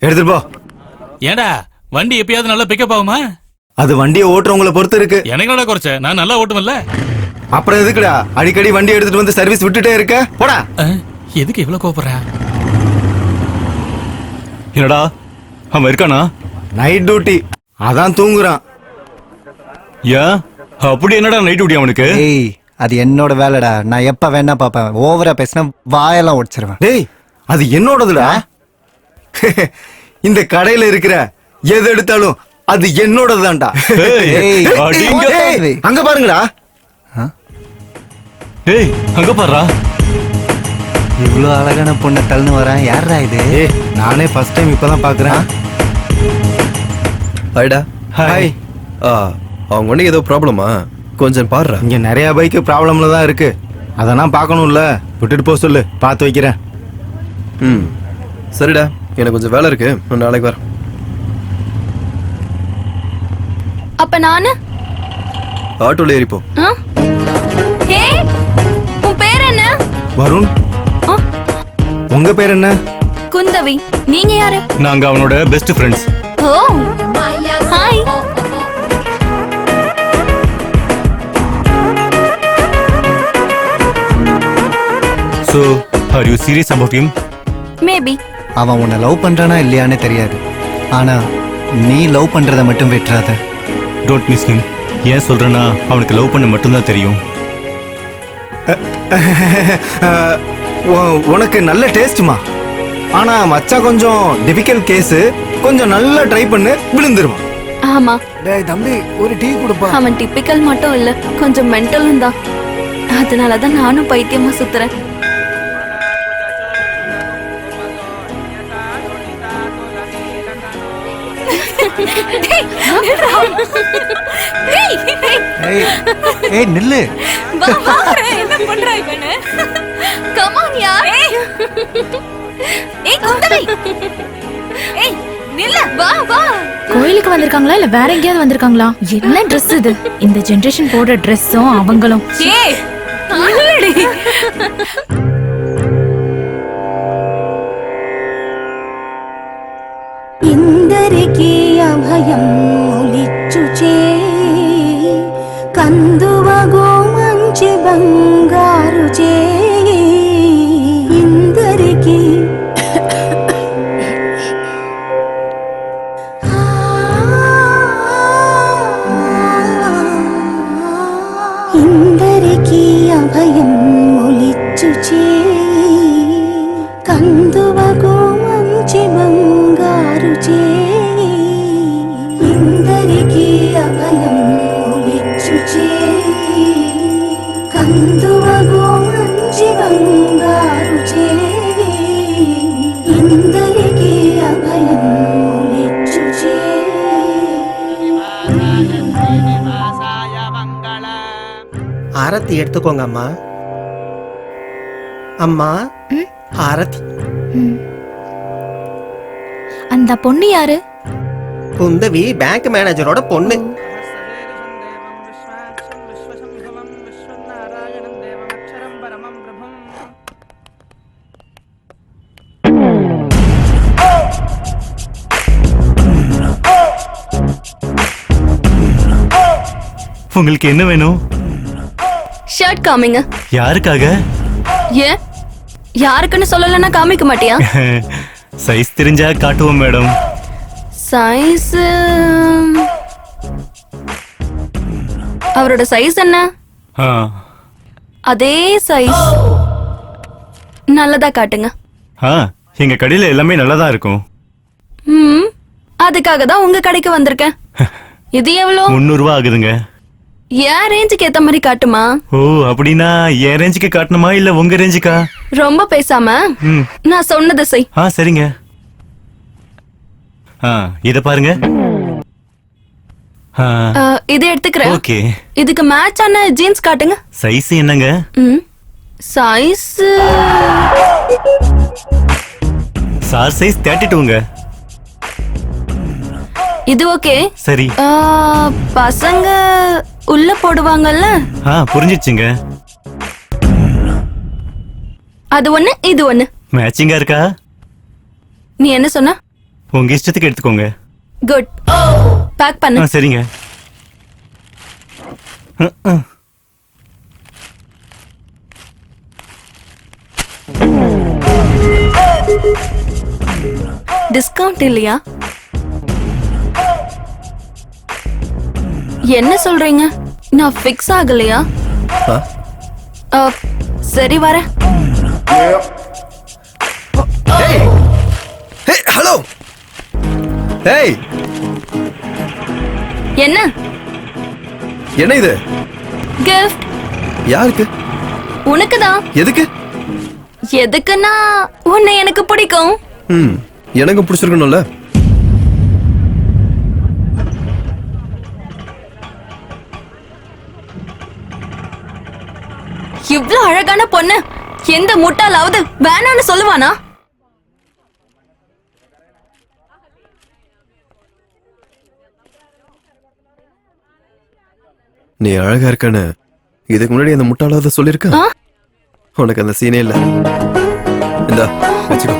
எடுத்துட்டு போ. ஏடா வண்டி எப்பயாவது நல்லா பிக்கப் ஆகுமா? அது வண்டியை ஓட்டுறவங்கள பொறுத்து இருக்கு. எனக்கு என்னடா குறைச்ச? நான் நல்லா ஓட்டுமல்ல அப்புறம் எதுக்குடா? அடிக்கடி வண்டி எடுத்துட்டு வந்து சர்வீஸ் விட்டுட்டே இருக்க? போடா. அஹ், எதுக்கு இவ்வளவு கோபப்படுற என்னடா? அவன் இருக்கானா? நைட் டியூட்டி அதான் தூங்குறான். ஏன்? அப்படி என்னடா நைட் டியூட்டி அவனுக்கு? ஏய் அது என்னோட வேலைடா. நான் எப்ப வேணா பாப்பேன் ஓவரா பேசினா வாயெல்லாம் உடைச்சிருவேன். டேய் அது என்னோடதுடா? இந்த கடையில இருக்கிற எது எடுத்தாலும் அது அடிங்க. ஏய், அங்க பாருங்கடா. ஏய் அங்க பாருடா. இவ்வளவு அழகான பொண்ணை தள்ளுன்னு வரேன். யாரா இது? ஏய் நானே ஃபர்ஸ்ட் டைம் இப்பதான் பாக்குறேன். ஹாய்டா. ஹாய் ஆ அவங்க ஒன்றும் ஏதோ ப்ராப்ளமா கொஞ்சம் பாடுறா இங்க நிறைய பைக் ப்ராப்ளம்ல தான் இருக்கு. அதெல்லாம் பார்க்கணும்ல. விட்டுட்டு போக சொல்லு. பார்த்து வைக்கிறேன். ம். சரிடா. எனக்கு கொஞ்சம் வேலை இருக்கு. நான் நாளைக்கு வரேன். அப்ப நானு? ஆட்டோல? ஏய், உன் பேர் என்ன? வருண். உங்க பேர் என்ன? குந்தவி. நீங்க யாரு? நாங்க அவனோட best friends O. Hi so are you serious about him maybe அவன் உன்னை லவ் பண்றானா இல்லையான்னு தெரியாது. ஆனா நீ லவ் பண்றத மட்டும் விட்டுறாத. டோன்ட் மிஸ் ஹிம் ஏன் சொல்றேன்னா அவனுக்கு லவ் பண்ண மட்டும்தான் தெரியும். உனக்கு நல்ல டேஸ்ட்மா ஆனா மச்சான் கொஞ்சம் டிபிக்கல் கேஸ் கொஞ்சம் நல்லா ட்ரை பண்ணு விழுந்துருவான். ஆமா. டேய் தம்பி ஒரு டீ கொடுப்பா. அவன் டிப்பிக்கல் மட்டும் இல்ல கொஞ்சம் மென்டலும் தான். அதனாலதான் நானும் பைத்தியமா சுத்துறேன். ஏய் ஏய் நில்லு. என்ன பண்றா இவனு? கமான் யார்? ஏய். குந்தவி. ஏய் நில்ல. வா வா. கோயிலுக்கு வந்திருக்காங்களா இல்ல வேற எங்கேயாவது வந்திருக்காங்களா? என்ன Dress இது? இந்த ஜெனரேஷன் போடுற ட்ரெஸ்ஸும் அவங்களும். ஏய் అభయములిచ్చుచే కందువగో మంచి బంగారు చే ఇందరికీ ఇందరికీ అభయం ములిచ్చుచే కందువగో మంచి బంగారు చే ಹಿಂದುವಗೋ ஆரத்தி எடுத்துக்கோங்க அம்மா. அம்மா ஆரத்தி. அந்த பொண்ணு யாரு? குந்தவி பேங்க் மேனேஜரோட பொண்ணு. உங்களுக்கு என்ன வேணும்? ஷர்ட் காமிங்க. யாருக்காக? ஏன்? யாருக்குன்னு சொல்லலைன்னா காமிக்க மாட்டியா? சைஸ் தெரிஞ்சா காட்டுவோம் மேடம் சைஸ் அவரோட சைஸ் என்ன? அதே சைஸ் நல்லதா காட்டுங்க. எங்க கடையில எல்லாமே நல்லா தான் இருக்கும். ம். அதுக்காக தான் உங்க கடைக்கு வந்திருக்கேன். இது எவ்வளோ? முந்நூறு ரூபா ஆகுதுங்க. என் ரேஞ்சுக்கு ஏத்த மாதிரி காட்டுமா? ஓ அப்படின்னா என் ரேஞ்சுக்கு காட்டணுமா இல்ல உங்க ரேஞ்சுக்கா ரொம்ப பேசாம நான் சொன்னதை செய். ஆ சரிங்க. ஆ இத பாருங்க. இதை எடுத்துக்கிறேன். ஓகே. இதுக்கு மேட்ச் ஆன ஜீன்ஸ் காட்டுங்க. சைஸ் என்னங்க? சைஸ் சார் சைஸ் தேர்ட்டி டூங்க இது ஓகே சரி. பசங்க உள்ள போடுவாங்கல்ல? ஆ புரிஞ்சிச்சுங்க. அது ஒண்ணு இது ஒண்ணு. மேட்சிங்கா இருக்கா? நீ என்ன சொன்ன? உங்க இஷ்டத்துக்கு எடுத்துக்கோங்க. குட் பேக் பண்ணு. ஆ சரிங்க. அ, அ. டிஸ்கவுண்ட் இல்லையா? என்ன சொல்றீங்க? நான் ஃபிக்ஸ் ஆகலையா? சரி வரேன். Hey hello! ஏய்! என்ன? என்ன இது? கிஃப்ட் யாருக்கு? உனக்கு தான் எதுக்கு? எதுக்குன்னா உன்னை எனக்கு பிடிக்கும். ம் எனக்கும் பிடிச்சிருக்கணும்ல. இவ்ளோ அழகான பொண்ணு. எந்த முட்டாளாவது வேணான்னு சொல்லுவானா? நீ அழகா இருக்கன்னு இதுக்கு முன்னாடி அந்த முட்டாளாத சொல்லியிருக்க? உனக்கு அந்த சீனே இல்ல. இந்தா வச்சுக்கோ.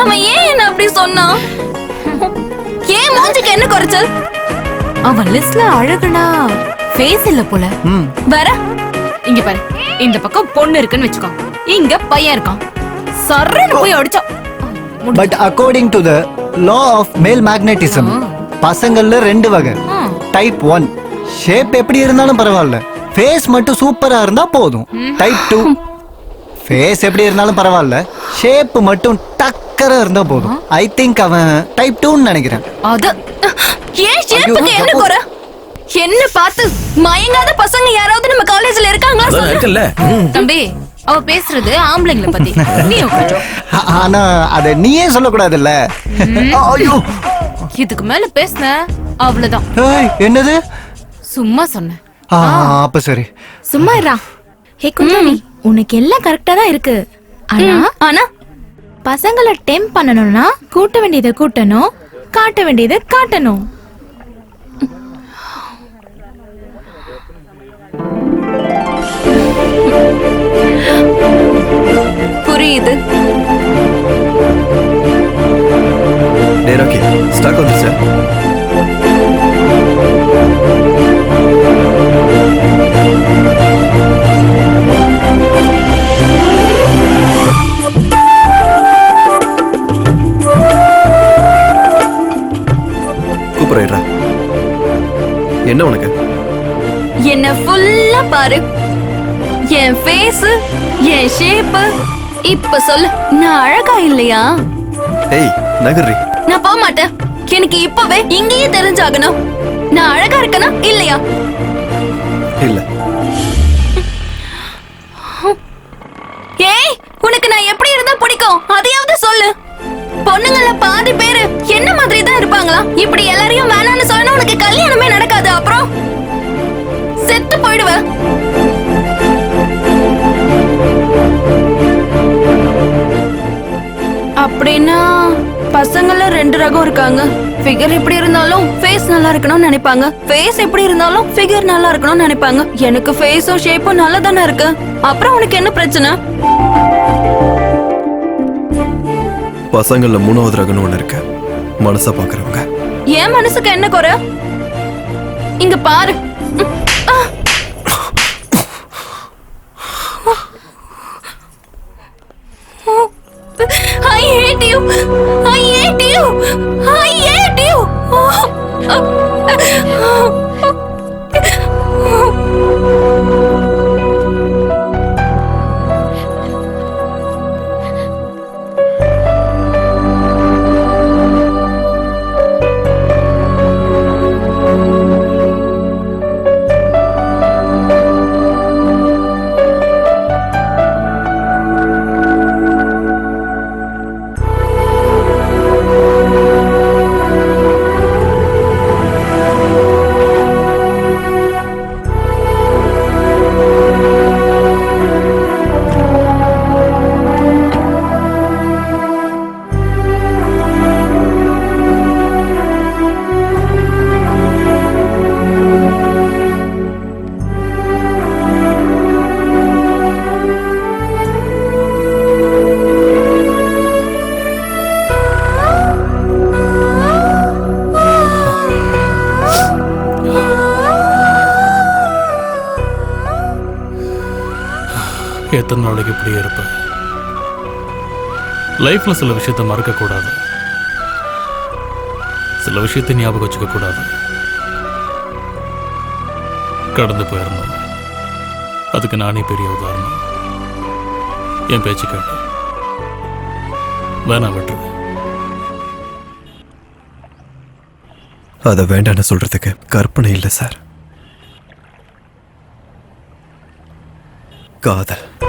அவன் ஏன் என்ன அப்படி சொன்னான்? ஏன் மூஞ்சிக்கு என்ன குறைச்சல்? அவன் லிஸ்ட்ல அழகுனா ஃபேஸ் இல்ல போல. வேற இங்க பாரு. இந்த பக்கம் பொண்ணு இருக்குன்னு வெச்சுக்கோ. இங்க பையன் இருக்கான். சர்றன்னு போய் அடிச்சா but according to the law of மேல் மேக்னெட்டிசம் பசங்கள்ல ரெண்டு வகை. டைப் ஒன் ஷேப் எப்படி இருந்தாலும் பரவாயில்ல. ஃபேஸ் மட்டும் சூப்பரா இருந்தா போதும். டைப் டூ ஃபேஸ் எப்படி இருந்தாலும் பரவாயில்ல. ஷேப் மட்டும் டக்கரா இருந்தா போதும். ஐ திங்க் அவன் டைப் டூன்னு நினைக்கிறேன். அது ஏன் ஷேப்புக்கு என்ன குறை? என்ன பார்த்து மயங்காத பசங்க யாராவது நம்ம காலேஜ்ல இருக்காங்களா சொல்லு. இருக்குல்ல. தம்பி அவ பேசுறது ஆம்பளைங்கள பத்தி. ஆனா அத நீயே சொல்லக்கூடாதுல்ல. ஐயோ. இதுக்கு மேல பேசுன அவ்வளவுதான். என்னது? சும்மா சொன்னேன் ஆ, அப்ப சரி. சும்மா இருடா. ஹே குந்தாணி உனக்கு எல்லாம் கரெக்டா தான் இருக்கு. ஆனா ஆனா பசங்களை டெம்ப் பண்ணணும்னா கூட்ட வேண்டியதை கூட்டணும் காட்ட வேண்டியதை காட்டணும். புரியுது. டேய் ராக்கி ஸ்டாக் வந்துருச்சா. என் ஃபேஸ் என் ஷேப் இப்ப சொல்லு நான் அழகா இல்லையா? ஏய் நகர்றி. நான் போக மாட்டேன் எனக்கு இப்பவே இங்கேயே தெரிஞ்சாகணும். நான் அழகா இருக்கனா இல்லையா? இல்ல. ஏய் உனக்கு நான் எப்படி இருந்தா பிடிக்கும்? அதையாவது சொல்லு. பொண்ணுங்கள பாதி பேரு என்ன மாதிரி தான் இருப்பாங்களா? இப்படி எல்லாரையும் வேணாம்னு சொன்னா உனக்கு கல்யாணமே நடக்காது அப்புறம் செத்து போயிடுவ ரெண்டு ரகம் இருக்காங்க. ஃபிகர் எப்படி இருந்தாலும் ஃபேஸ் நல்லா இருக்கணும்னு நினைப்பாங்க. ஃபேஸ் எப்படி இருந்தாலும் ஃபிகர் நல்லா இருக்கணும்னு நினைப்பாங்க. எனக்கு ஃபேஸும் ஷேப்பும் நல்லா தானே இருக்கு. அப்புறம் உனக்கு என்ன பிரச்சனை? பசங்கள்ல மூணாவது ரகம்னு ஒண்ணு இருக்கு. மனச பாக்குறவங்க. என் மனசுக்கு என்ன குறை? இங்க பாரு. லைஃப்ல சில விஷயத்த மறக்கக்கூடாது. சில விஷயத்தை ஞாபகம் வச்சுக்கக்கூடாது. கடந்து போயிடணும் அதுக்கு நானே பெரிய உதாரணம். என் பேச்சு கேட்டு. வேணாம் விட்டுரு அதை வேண்டாம்னு சொல்றதுக்கு கற்பனை இல்லை சார். காதல்.